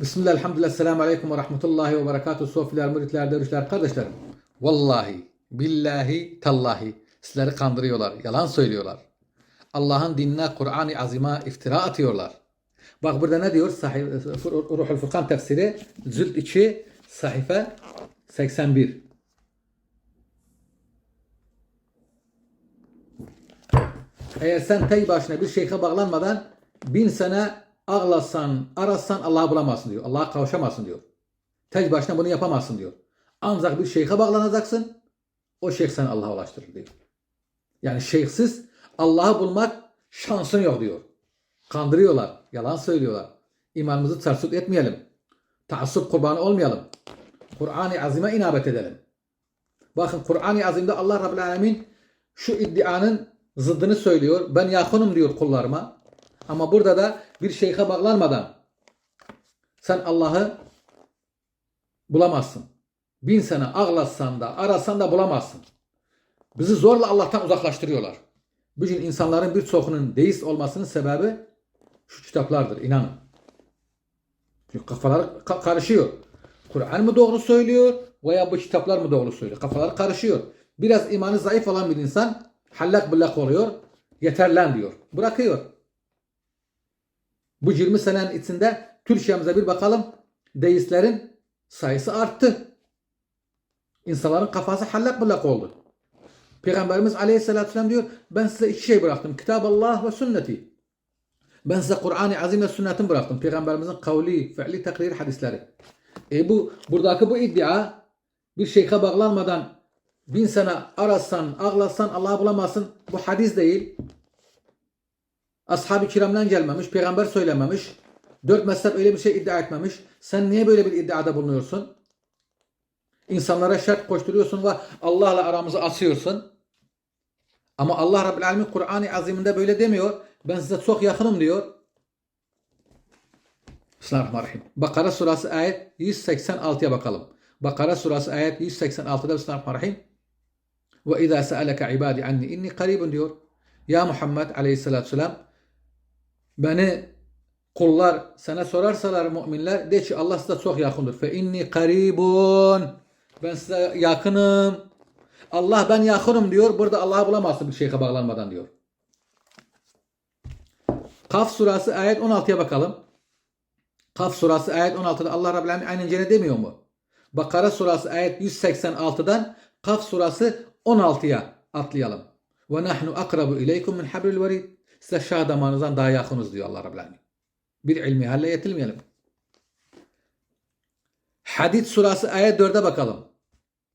Bismillah, elhamdülillah, selamu aleyküm ve rahmetullahi ve berekatuhu, sofiler, müritler, dervişler, kardeşlerim. Vallahi, billahi, tallahi sizleri kandırıyorlar, yalan söylüyorlar. Allah'ın dinine, Kur'an-ı Azim'a iftira atıyorlar. Bak burada ne diyor? Sahih, Ruhul Furkan tefsiri, Zült 2, sahife 81. Eğer sen tek başına bir şeyhe bağlanmadan bin sene ağlasan, arasan Allah'ı bulamazsın diyor. Allah'a kavuşamazsın diyor. Tek başına bunu yapamazsın diyor. Ancak bir şeyhe bağlanacaksın. O şeyh seni Allah'a ulaştırır diyor. Yani şeyhsiz Allah'ı bulmak şansın yok diyor. Kandırıyorlar. Yalan söylüyorlar. İmanımızı tersut etmeyelim. Taassup kurbanı olmayalım. Kur'an-ı Azim'e inabet edelim. Bakın Kur'an-ı Azim'de Allah Rabbil Alemin şu iddianın zıddını söylüyor. Ben yakınım diyor kullarıma. Ama burada da bir şeyhe bağlanmadan sen Allah'ı bulamazsın. Bin sene ağlatsan da arasan da bulamazsın. Bizi zorla Allah'tan uzaklaştırıyorlar. Bugün insanların birçoğunun deist olmasının sebebi şu kitaplardır inanın. Çünkü kafaları ka- karışıyor. Kur'an mı doğru söylüyor veya bu kitaplar mı doğru söylüyor? Kafaları karışıyor. Biraz imanı zayıf olan bir insan hallak bullak oluyor. Yeter lan diyor. Bırakıyor. Bu 20 senenin içinde Türkiye'mize bir bakalım. Deistlerin sayısı arttı. İnsanların kafası hallak bullak oldu. Peygamberimiz Aleyhisselatü Vesselam diyor ben size iki şey bıraktım. Kitab Allah ve sünneti. Ben size Kur'an-ı Azim ve sünnetin bıraktım. Peygamberimizin kavli, fiili, takrir hadisleri. E bu buradaki bu iddia bir şeyhe bağlanmadan bin sene arasan, ağlasan Allah'ı bulamazsın. Bu hadis değil. Ashab-ı kiramdan gelmemiş, peygamber söylememiş. Dört mezhep öyle bir şey iddia etmemiş. Sen niye böyle bir iddiada bulunuyorsun? İnsanlara şart koşturuyorsun ve Allah'la aramızı asıyorsun. Ama Allah Rabbil Alemin Kur'an-ı Azim'inde böyle demiyor. Ben size çok yakınım diyor. Bismillahirrahmanirrahim. Bakara surası ayet 186'ya bakalım. Bakara surası ayet 186'da Bismillahirrahmanirrahim. Ve izâ se'aleke ibâdi anni inni karibun diyor. Ya Muhammed aleyhissalatü vesselam beni kullar sana sorarsalar müminler de ki Allah size çok yakındır. Fe inni karibun. Ben size yakınım. Allah ben yakınım diyor. Burada Allah'ı bulamazsın bir şeyhe bağlanmadan diyor. Kaf surası ayet 16'ya bakalım. Kaf surası ayet 16'da Allah Rabbil Alemin aynen gene demiyor mu? Bakara surası ayet 186'dan Kaf surası 16'ya atlayalım. Ve nahnu akrabu ileykum min hablil verid. Size şah damarınızdan daha yakınız diyor Allah Rabbil. Bir ilmi halle yetilmeyelim. Hadid surası ayet 4'e bakalım.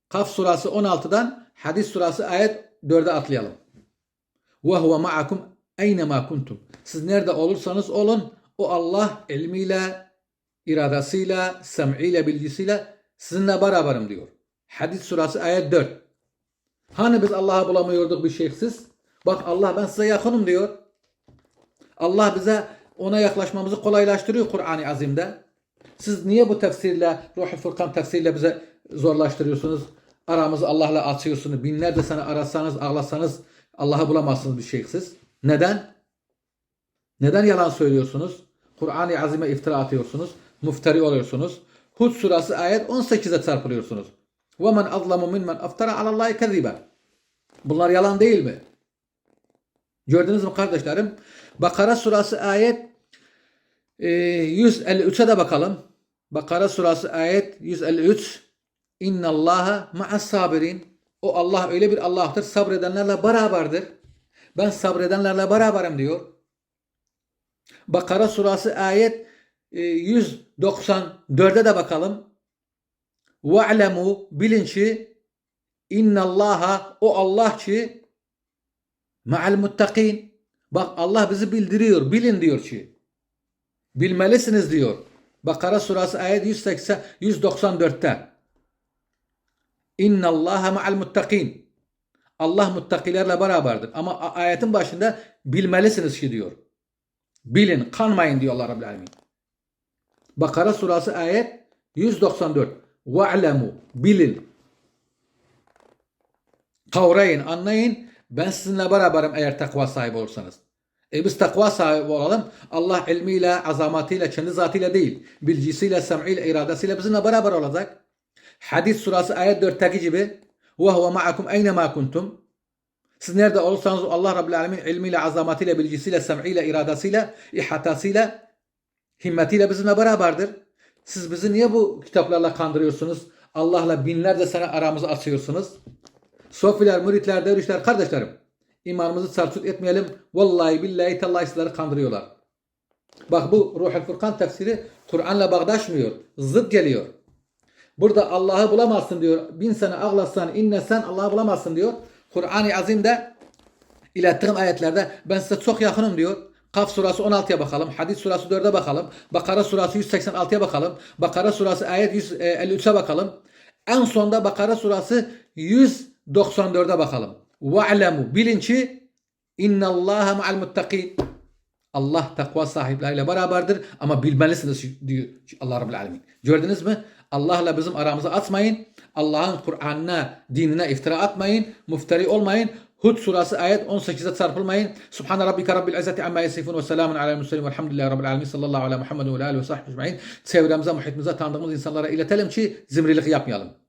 Kaf surası 16'dan Hadid surası ayet 4'e atlayalım. Ve huve ma'akum eynema kuntum. Siz nerede olursanız olun o Allah ilmiyle, iradesiyle, sem'iyle, bilgisiyle sizinle beraberim diyor. Hadid surası ayet 4. Hani biz Allah'ı bulamıyorduk bir şeysiz? Bak Allah ben size yakınım diyor. Allah bize ona yaklaşmamızı kolaylaştırıyor Kur'an-ı Azim'de. Siz niye bu tefsirle, Ruh-u Furkan tefsiriyle bize zorlaştırıyorsunuz? Aramızı Allah'la açıyorsunuz. Binlerce sene arasanız, ağlasanız Allah'ı bulamazsınız bir şeysiz. Neden? Neden yalan söylüyorsunuz? Kur'an-ı Azim'e iftira atıyorsunuz. Muftari oluyorsunuz. Hud surası ayet 18'e çarpılıyorsunuz. وَمَنْ أَظْلَمُ مِنْ مَنْ اَفْتَرَ عَلَى اللّٰهِ كَذِبًا Bunlar yalan değil mi? Gördünüz mü kardeşlerim? Bakara surası ayet e, 153'e de bakalım. Bakara surası ayet 153 İnna Allaha ma'as sabirin. O Allah öyle bir Allah'tır sabredenlerle beraberdir. Ben sabredenlerle beraberim diyor. Bakara surası ayet e, 194'e de bakalım. Ve'lemu bilin ki innallaha o Allah ki ma'al muttakin. Bak Allah bizi bildiriyor. Bilin diyor ki. Bilmelisiniz diyor. Bakara surası ayet 180 194'te. İnnallaha ma'al muttakin. Allah muttakilerle beraberdir. Ama ayetin başında bilmelisiniz ki diyor. Bilin, kanmayın diyor Allah Rabbil Alemin. Bakara surası ayet 194. Ve'lemu, bilin. Kavrayın, anlayın. Ben sizinle beraberim eğer takva sahibi olursanız. E biz takva sahibi olalım. Allah ilmiyle, azamatıyla, kendi zatıyla değil, bilgisiyle, sem'iyle, iradesiyle bizimle beraber olacak. Hadis surası ayet 4'teki gibi huve ma'akum eyne ma kuntum. Siz nerede olursanız Allah Rabbil Alemin ilmiyle, azamatıyla, bilgisiyle, sem'iyle, iradesiyle, ihatasıyla, himmetiyle bizimle beraberdir. Siz bizi niye bu kitaplarla kandırıyorsunuz? Allah'la binlerce sene aramızı açıyorsunuz. Sofiler, müritler, dervişler, kardeşlerim. İmanımızı sarsut etmeyelim. Vallahi billahi tallahi sizleri kandırıyorlar. Bak bu Ruhul Furkan tefsiri Kur'an'la bağdaşmıyor. Zıt geliyor. Burada Allah'ı bulamazsın diyor. Bin sene ağlasan, inlesen Allah'ı bulamazsın diyor. Kur'an-ı Azim'de ilettiğim ayetlerde ben size çok yakınım diyor. Kaf surası 16'ya bakalım. Hadis surası 4'e bakalım. Bakara surası 186'ya bakalım. Bakara surası ayet 153'e bakalım. En sonda Bakara surası 194'e bakalım. Ve'lemu bilin ki innallaha ma'al muttakin. Allah takva sahipleriyle beraberdir ama bilmelisiniz diyor Allah Rabbil Alemin. Gördünüz mü? Allah'la bizim aramızı atmayın. Allah'ın Kur'an'ına, dinine iftira atmayın. Mufteri olmayın. Hud surası ayet 18'e çarpılmayın. Subhane rabbike rabbil izzeti amma yasifun ve selamun alel murselin velhamdülillahi rabbil alemin sallallahu Muhammed ve ala alihi ve sahbihi ecmaîn. Çevremize, muhitimize tanıdığımız insanlara iletelim ki zimrilik yapmayalım.